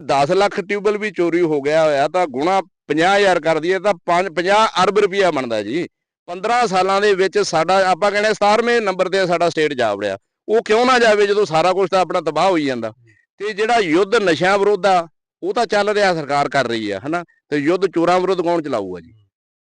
10 lakh tubewell ਵੀ ਚੋਰੀ ਹੋ ਗਿਆ ਹੋਇਆ, ਤਾਂ ਗੁਣਾ 50000 ਕਰ ਦਈਏ ਤਾਂ 50 ਅਰਬ ਰੁਪਇਆ ਬਣਦਾ ਜੀ। 15 ਸਾਲਾਂ ਦੇ ਵਿੱਚ ਸਾਡਾ, ਆਪਾਂ ਕਹਿੰਦੇ 17ਵੇਂ ਨੰਬਰ ਤੇ ਸਾਡਾ ਸਟੇਟ ਜਾ ਵੜਿਆ ਉਹ ਕਿਉਂ ਨਾ ਜਾਵੇ ਜਦੋਂ ਸਾਰਾ ਕੁਝ ਤਾਂ ਆਪਣਾ ਤਬਾਹ ਹੋਈ ਜਾਂਦਾ। ਤੇ ਜਿਹੜਾ ਯੁੱਧ ਨਸ਼ਿਆਂ ਵਿਰੁੱਧ ਆ, ਉਹ ਤਾਂ ਚੱਲ ਰਿਹਾ, ਸਰਕਾਰ ਕਰ ਰਹੀ ਆ, ਹਨਾ? ਤੇ ਯੁੱਧ ਚੋਰਾਂ ਵਿਰੁੱਧ ਕੌਣ ਚਲਾਊਗਾ ਜੀ?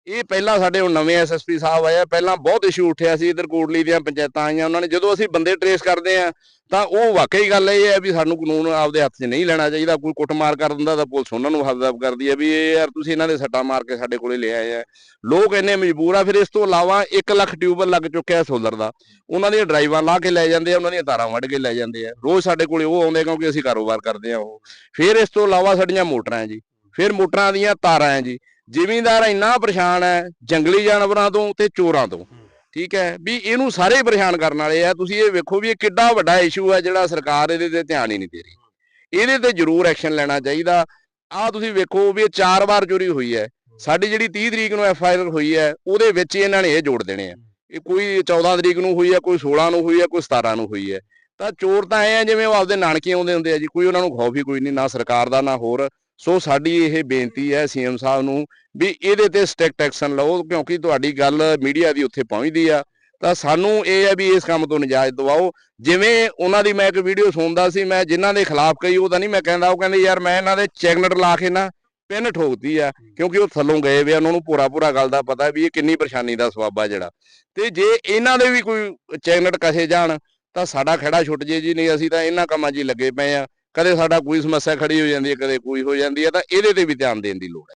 ਇਹ ਪਹਿਲਾਂ ਸਾਡੇ ਹੁਣ ਨਵੇਂ ਐਸਐਸਪੀ ਸਾਹਿਬ ਆਏ ਆ, ਪਹਿਲਾਂ ਬਹੁਤ ਇਸ਼ੂ ਉੱਠਿਆ ਸੀ ਇਧਰ ਕੋਟਲੀ ਦੀਆਂ ਪੰਚਾਇਤਾਂ ਆਈਆਂ, ਉਹਨਾਂ ਨੇ ਜਦੋਂ ਅਸੀਂ ਬੰਦੇ ਟਰੇਸ ਕਰਦੇ ਆ, ਤਾਂ ਉਹ ਵਾਕਈ ਗੱਲ ਇਹ ਹੈ ਵੀ ਸਾਨੂੰ ਕਾਨੂੰਨ ਆਪਦੇ ਹੱਥ 'ਚ ਨਹੀਂ ਲੈਣਾ ਚਾਹੀਦਾ, ਕੋਈ ਕੁੱਟਮਾਰ ਕਰ ਦਿੰਦਾ ਤਾਂ ਪੁਲਿਸ ਉਹਨਾਂ ਨੂੰ ਹੱਥ ਕਰਦੀ ਹੈ ਵੀ ਇਹ ਯਾਰ ਤੁਸੀਂ ਇਹਨਾਂ ਦੇ ਸੱਟਾਂ ਮਾਰ ਕੇ ਸਾਡੇ ਕੋਲੇ ਲੈ ਆਏ ਆ। ਲੋਕ ਇੰਨੇ ਮਜਬੂਰ ਆ, ਫਿਰ ਇਸ ਤੋਂ ਇਲਾਵਾ 1 ਲੱਖ ਟਿਊਬਲ ਲੱਗ ਚੁੱਕਿਆ ਸੋਲਰ ਦਾ। ਉਹਨਾਂ ਦੀਆਂ ਡਰਾਈਵਾਂ ਲਾ ਕੇ ਲੈ ਜਾਂਦੇ ਆ, ਉਹਨਾਂ ਦੀਆਂ ਤਾਰਾਂ ਵੱਢ ਕੇ ਲੈ ਜਾਂਦੇ ਆ। ਰੋਜ਼ ਸਾਡੇ ਕੋਲੇ ਉਹ ਆਉਂਦੇ ਕਿਉਂਕਿ ਅਸੀਂ ਕਾਰੋਬਾਰ ਕਰਦੇ ਆ ਉਹ। ਫਿਰ ਇਸ ਤੋਂ ਇਲਾਵਾ ਸਾਡੀਆਂ ਮੋਟਰਾਂ ਜੀ। ਫਿਰ ਮੋਟਰਾਂ ਦੀਆਂ ਤਾਰਾਂ ਹੈ ਜੀ। ਜ਼ਿਮੀਂਦਾਰ ਇੰਨਾ ਪਰੇਸ਼ਾਨ ਹੈ ਜੰਗਲੀ ਜਾਨਵਰਾਂ ਤੋਂ ਤੇ ਚੋਰਾਂ ਤੋਂ। ਠੀਕ ਹੈ ਵੀ ਇਹਨੂੰ ਸਾਰੇ ਪਰੇਸ਼ਾਨ ਕਰਨ ਵਾਲੇ ਆ। ਤੁਸੀਂ ਇਹ ਵੇਖੋ ਵੀ ਇਹ ਕਿੱਡਾ ਵੱਡਾ ਇਸ਼ੂ ਹੈ ਜਿਹੜਾ ਸਰਕਾਰ ਇਹਦੇ ਤੇ ਧਿਆਨ ਹੀ ਨਹੀਂ ਦੇ ਰਹੀ। ਇਹਦੇ ਤੇ ਜ਼ਰੂਰ ਐਕਸ਼ਨ ਲੈਣਾ ਚਾਹੀਦਾ। ਆਹ ਤੁਸੀਂ ਵੇਖੋ ਵੀ ਇਹ ਚਾਰ ਵਾਰ ਚੋਰੀ ਹੋਈ ਹੈ। ਸਾਡੀ ਜਿਹੜੀ 30 ਤਰੀਕ ਨੂੰ ਐਫ ਆਈ ਆਰ ਹੋਈ ਹੈ ਉਹਦੇ ਵਿੱਚ ਇਹਨਾਂ ਨੇ ਇਹ ਜੋੜ ਦੇਣੇ ਆ। ਇਹ ਕੋਈ 14 ਤਰੀਕ ਨੂੰ ਹੋਈ ਹੈ ਕੋਈ 16 ਨੂੰ ਹੋਈ ਹੈ ਕੋਈ 17 ਨੂੰ ਹੋਈ ਹੈ। ਤਾਂ ਚੋਰ ਤਾਂ ਐ ਆ ਜਿਵੇਂ ਉਹ ਆਪਦੇ ਨਾਨਕੇ ਆਉਂਦੇ ਹੁੰਦੇ ਆ ਜੀ ਕੋਈ ਉਹਨਾਂ ਨੂੰ ਖੌਫ ਹੀ ਕੋਈ ਨਹੀਂ ਨਾ ਸਰਕਾਰ ਦਾ ਨਾ ਹੋਰ। ਸੋ ਸਾਡੀ ਇਹ ਬੇਨਤੀ ਹੈ ਸੀਐਮ ਸਾਹਿਬ ਨੂੰ ਵੀ ਇਹਦੇ ਤੇ ਸਟ੍ਰਿਕਟ ਐਕਸ਼ਨ ਲਓ ਕਿਉਂਕਿ ਤੁਹਾਡੀ ਗੱਲ ਮੀਡੀਆ ਦੀ ਉੱਥੇ ਪਹੁੰਚਦੀ ਆ। ਤਾਂ ਸਾਨੂੰ ਇਹ ਹੈ ਵੀ ਇਸ ਕੰਮ ਤੋਂ ਨਜਾਇਜ਼ ਦਿਵਾਓ। ਜਿਵੇਂ ਉਹਨਾਂ ਦੀ ਮੈਂ ਇੱਕ ਵੀਡੀਓ ਸੁਣਦਾ ਸੀ ਮੈਂ ਜਿਨ੍ਹਾਂ ਦੇ ਖਿਲਾਫ ਕਹੀ ਉਹ ਤਾਂ ਨਹੀਂ ਮੈਂ ਕਹਿੰਦਾ ਉਹ ਕਹਿੰਦੇ ਯਾਰ ਮੈਂ ਇਹਨਾਂ ਦੇ ਚੈਗਨਟ ਲਾ ਕੇ ਨਾ ਪਿੰਨ ਠੋਕਦੀ ਆ ਕਿਉਂਕਿ ਉਹ ਥੱਲੋਂ ਗਏ ਵੇ ਆ, ਉਹਨਾਂ ਨੂੰ ਪੂਰਾ ਪੂਰਾ ਗੱਲ ਦਾ ਪਤਾ ਵੀ ਇਹ ਕਿੰਨੀ ਪਰੇਸ਼ਾਨੀ ਦਾ ਸਬੱਬ ਆ ਜਿਹੜਾ। ਤੇ ਜੇ ਇਹਨਾਂ ਦੇ ਵੀ ਕੋਈ ਚੈਗਨਟ ਕਸੇ ਜਾਣ ਤਾਂ ਸਾਡਾ ਖੜਾ ਛੁੱਟ ਜੇ ਜੀ ਨਹੀਂ ਅਸੀਂ ਤਾਂ ਇਹਨਾਂ ਕੰਮਾਂ 'ਚ ਹੀ ਲੱਗੇ ਪਏ ਆ। ਕਦੇ ਸਾਡਾ ਕੋਈ ਸਮੱਸਿਆ ਖੜੀ ਹੋ ਜਾਂਦੀ ਹੈ, ਕਦੇ ਕੋਈ ਹੋ ਜਾਂਦੀ ਹੈ, ਤਾਂ ਇਹਦੇ ਤੇ ਵੀ ਧਿਆਨ ਦੇਣ ਦੀ ਲੋੜ ਹੈ।